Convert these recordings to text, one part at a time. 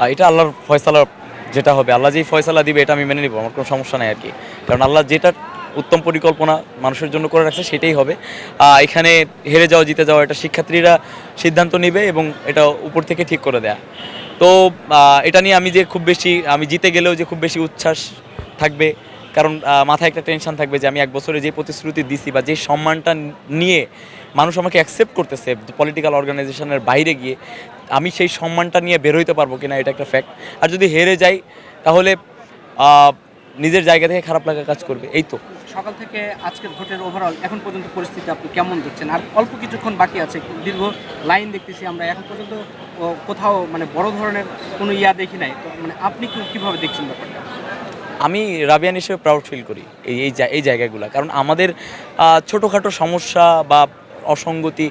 আহ, এটা আল্লাহর ফয়সালা যেটা হবে আল্লাহ যেই ফয়সালা দিবে এটা আমি মেনে নিব আমার কোনো সমস্যা নাই আর কি। কারণ আল্লাহ যেটা উত্তম পরিকল্পনা মানুষের জন্য করে রাখছে সেটাই হবে। এখানে হেরে যাওয়া জিতে যাওয়া এটা শিক্ষার্থীরা সিদ্ধান্ত নেবে এবং এটা উপর থেকে ঠিক করে দেয়া। তো এটা নিয়ে আমি যে খুব বেশি আমি জিতে গেলেও যে খুব বেশি উচ্ছ্বাস থাকবে কারণ মাথায় একটা টেনশন থাকবে যে আমি এক বছরে যে প্রতিশ্রুতি দিছি বা যে সম্মানটা নিয়ে মানুষ আমাকে অ্যাকসেপ্ট করতেছে পলিটিক্যাল অর্গানাইজেশনের বাইরে গিয়ে, আমি সেই সম্মানটা নিয়ে বের হইতে পারব কিনা এটা একটা ফ্যাক্ট আর যদি হেরে যাই, তাহলে নিজের জায়গা থেকে খারাপ লাগা কাজ করবে। এই তো। সকাল থেকে আজকের ভোটের ওভারঅল এখন পর্যন্ত পরিস্থিতি আপনি কেমন দেখছেন? আর অল্প কিছুক্ষণ বাকি আছে, দীর্ঘ লাইন দেখতেছি আমরা, এখন পর্যন্ত কোথাও মানে বড় ধরনের কোনো ইয়া দেখি নাই। মানে আপনি কীভাবে দেখছেন ব্যাপারটা? আমি রাবিয়ান হিসেবে প্রাউড ফিল করি এই এই জায়গাগুলো। কারণ আমাদের ছোটোখাটো সমস্যা বা অসঙ্গতি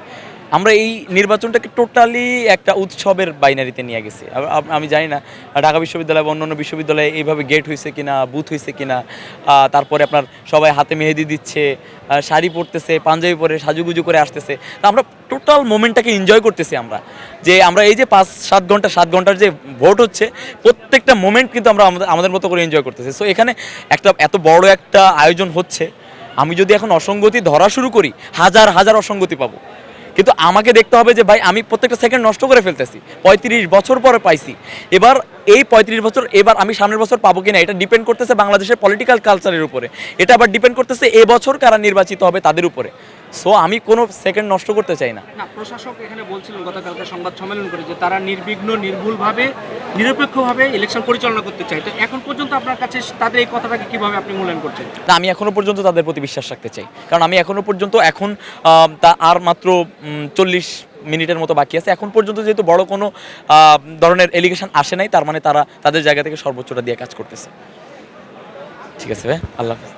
আমরা এই নির্বাচনটাকে টোটালি একটা উৎসবের বাইনারিতে নিয়ে গেছি। আমি জানি না, ঢাকা বিশ্ববিদ্যালয় বা অন্যান্য বিশ্ববিদ্যালয়ে এইভাবে গেট হয়েছে কিনা বুথ হয়েছে কিনা তারপরে আপনার সবাই হাতে মেহেদি দিচ্ছে শাড়ি পরতেছে, পাঞ্জাবি পরে সাজুগুজু করে আসতেছে। তা আমরা টোটাল মোমেন্টটাকে এনজয় করতেছি আমরা। যে আমরা এই যে পাঁচ, সাত ঘণ্টা, সাত ঘণ্টার যে ভোট হচ্ছে, প্রত্যেকটা মোমেন্ট কিন্তু আমরা আমাদের মতো করে এনজয় করতেছি। সো এখানে একটা, এত বড় একটা আয়োজন হচ্ছে। আমি যদি এখন অসঙ্গতি ধরা শুরু করি, হাজার হাজার অসঙ্গতি পাবো। কিন্তু আমাকে দেখতে হবে যে, ভাই, আমি প্রত্যেকটা সেকেন্ড নষ্ট করে ফেলতেছি। পঁয়ত্রিশ বছর পরে পাইছি। এবার এই পঁয়ত্রিশ বছর এবার আমি সামনের বছর পাবো কিনা এটা ডিপেন্ড করতেছে বাংলাদেশের পলিটিক্যাল কালচারের উপরে। এটা আবার ডিপেন্ড করতেছে এবছর কারা নির্বাচিত হবে তাদের উপরে। সো আমি কোনো সেকেন্ড নষ্ট করতে চাই না। প্রশাসক এখানে বলছিলেন গতকালকে সংবাদ সম্মেলন করে যে তারা নির্বিঘ্ন নির্ভুলভাবে নিরপেক্ষভাবে ইলেকশন পরিচালনা করতে চায়। তো এখন পর্যন্ত আপনার কাছে তাদের এই কথাটাকে কীভাবে আপনি মূল্যায়ন করছেন? না আমি এখনও পর্যন্ত তাদের প্রতি বিশ্বাস রাখতে চাই। কারণ আমি এখনও পর্যন্ত এখন তা আর মাত্র চল্লিশ মিনিটের মতো বাকি আছে। এখন পর্যন্ত যেহেতু বড় কোনো ধরনের এলিগেশন আসে নাই, তার মানে তারা তাদের জায়গা থেকে সর্বোচ্চটা দিয়ে কাজ করতেছে। ঠিক আছে ভাই? আল্লাহ হাফেজ।